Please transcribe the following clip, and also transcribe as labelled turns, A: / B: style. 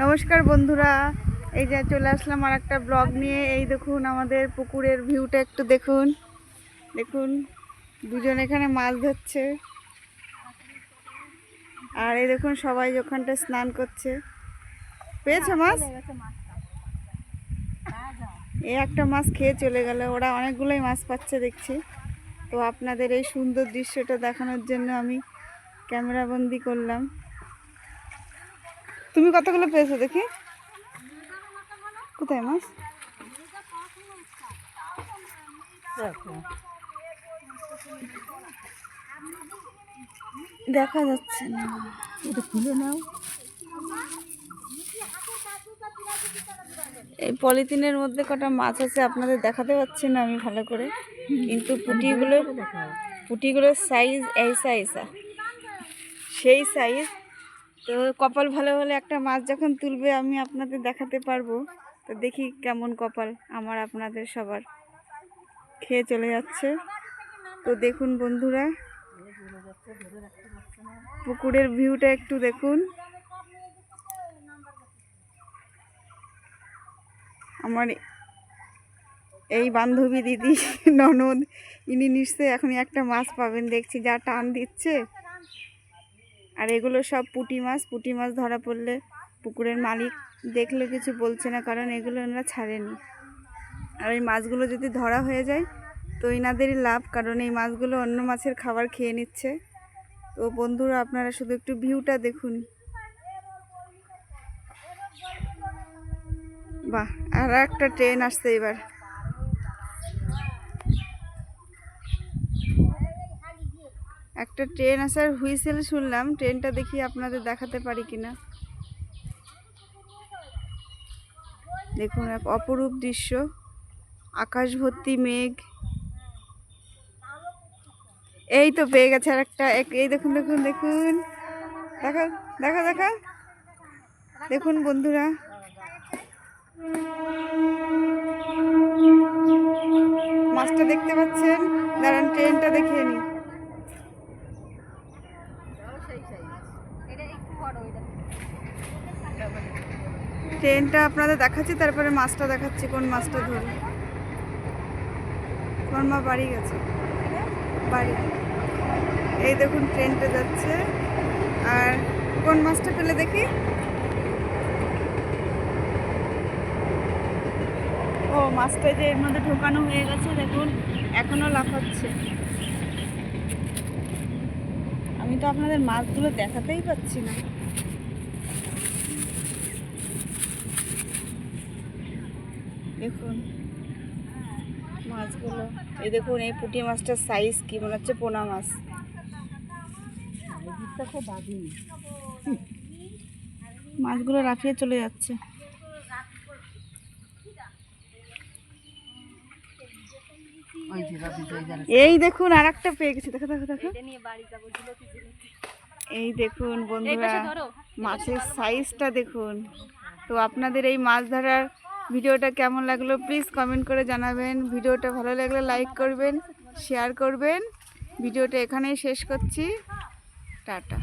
A: নমস্কার বন্ধুরা। এই যে চলে আসলাম আর একটা ব্লগ নিয়ে। এই দেখুন আমাদের পুকুরের ভিউটা একটু দেখুন। দেখুন, দুজন এখানে মাছ ধরছে। আর এই দেখুন সবাই ওখানটা স্নান করছে। পেয়েছ মাছ? এই একটা মাছ খেয়ে চলে গেল। ওরা অনেকগুলোই মাছ পাচ্ছে দেখছি। তো আপনাদের এই সুন্দর দৃশ্যটা দেখানোর জন্য আমি ক্যামেরাবন্দি করলাম। তুমি কতগুলো পেয়েছ দেখি? কোথায় মাছ? দেখা যাচ্ছে না।
B: এটা নাও
A: এই পলিথিনের মধ্যে কটা মাছ আছে আপনাদের দেখাতে পাচ্ছি না আমি ভালো করে। কিন্তু পুঁটিগুলো পুঁটিগুলোর সাইজ এই সাইজ সেই সাইজ তো কপাল ভালো হলে একটা মাছ যখন তুলবে, আমি আপনাদের দেখাতে পারব। তো দেখি কেমন কপাল আমার আপনাদের সবার। খেয়ে চলে যাচ্ছে। তো দেখুন বন্ধুরা, পুকুরের ভিউটা একটু দেখুন। আমার এই বান্ধবী দিদি, ননদ, ইনি নিশ্চয়ই এখনই একটা মাছ পাবেন। দেখছি যা টান দিচ্ছে। আর এগুলো সব পুঁটি মাছ। পুঁটি মাছ ধরা পড়লে পুকুরের মালিক দেখলে কিছু বলছে না, কারণ এগুলো ওনারা ছাড়েনি। আর এই মাছগুলো যদি ধরা হয়ে যায়, তো এনাদেরই লাভ, কারণ এই মাছগুলো অন্য মাছের খাবার খেয়ে নিচ্ছে। তো বন্ধুরা, আপনারা শুধু একটু ভিউটা দেখুন। বাহ, আর একটা ট্রেন আসছে এবার। একটা ট্রেন আসার হুইসেল শুনলাম ট্রেনটা দেখি আপনাদের দেখাতে পারি কিনা। দেখুন এক অপরূপ দৃশ্য আকাশ ভর্তি মেঘ। এই তো পেয়ে গেছে আর একটা এক- এই দেখুন দেখুন দেখুন। দেখা দেখা দেখা। দেখুন বন্ধুরা। মাছটা দেখতে পাচ্ছেন? দাঁড়ান ট্রেনটা দেখিয়ে নি ট্রেনটা আপনাদের দেখাচ্ছি, তারপরে মাছটা দেখাচ্ছি, কোন মাছটা ধরুন। তোমার মা বাড়ি গেছে? বাড়ি। এই দেখুন, ট্রেনটা যাচ্ছে। আর কোন মাছটা পেলে দেখি? ও, মাছটা যে এর মধ্যে ঢোকানো হয়ে গেছে, দেখুন, এখনও লাফাচ্ছে। তো আপনাদের মাছগুলো দেখাতেই পাচ্ছি না। দেখুন মাছগুলো। এই দেখুন এই পুঁটি মাছটার সাইজ কি? মনে হচ্ছে পোনা মাছ। মাছগুলো রাফিয়ে চলে যাচ্ছে
B: ওই যে বাদি ওই যে
A: এই দেখুন আর একটা পেয়ে গেছি দেখো দেখো দেখো। এই দেখুন বন্ধুরা মাছের সাইজটা দেখুন। তো আপনাদের এই মাছ ধরার ভিডিওটা কেমন লাগল প্লিজ কমেন্ট করে জানাবেন। ভিডিওটা ভালো লাগলে লাইক করবেন শেয়ার করবেন। ভিডিওটা এখানেই শেষ করছি। টাটা।